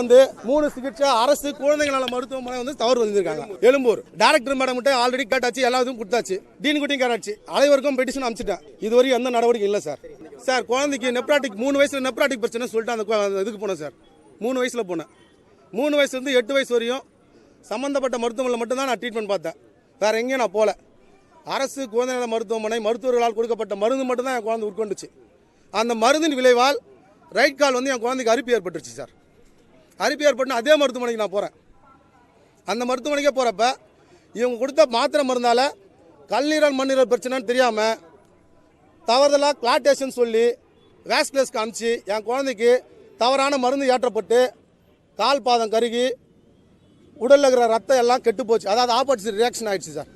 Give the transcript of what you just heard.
வந்து மூணு சிகிச்சை அரசு குழந்தைகள் நல மருத்துவமனை வந்து தவறு வந்திருக்காங்க எழும்பூர். டைரக்டர் மேடம் கிட்ட ஆல்ரெடி கேட்டாச்சு எல்லா இதுவும் கொடுத்தாச்சு. டீன் குட்டியும் கேட்டாச்சு. அனைவருக்கும் பெட்டிஷன் அனுப்பிச்சிட்டேன். இதுவரையும் எந்த நடவடிக்கை இல்லை சார் சார் குழந்தைக்கு நெப்ராட்டிக் மூணு வயசுல நெப்ராட்டிக் பிரச்சனை சொல்லிட்டு அந்த அந்த இதுக்கு போனேன் சார் மூணு வயசுல போனேன். மூணு வயசுலேருந்து எட்டு வயசு வரையும் சம்மந்தப்பட்ட மருத்துவமனையில் மட்டும்தான் நான் ட்ரீட்மெண்ட் பார்த்தேன். வேற எங்கேயும் நான் போகல அரசு குழந்தை நல மருத்துவமனை மருத்துவர்களால் கொடுக்கப்பட்ட மருந்து மட்டும்தான் என் குழந்தை உட்கொண்டுச்சு. அந்த மருந்தின் விளைவால் ரைட் கால் வந்து என் குழந்தைக்கு அரிப்பு ஏற்பட்டுருச்சு சார் அரிப்பியார் ஏற்பட்டு அதே மருத்துவமனைக்கு நான் போகிறேன் அந்த மருத்துவமனைக்கே போகிறப்ப இவங்க கொடுத்த மாத்திரை மருந்தால் கல்லீரல் மண்ணீரல் பிரச்சனைன்னு தெரியாமல் தவறுதலாக கிளாட்டேஷன் சொல்லி வேஸ்ட்லெஸ் அனுப்பிச்சு என் குழந்தைக்கு தவறான மருந்து ஏற்றப்பட்டு கால் பாதம் கருகி உடலில் இருக்கிற ரத்தம் எல்லாம் கெட்டு போச்சு. அதாவது ஆப்போசிட் ரியாக்ஷன் ஆகிடுச்சு சார்.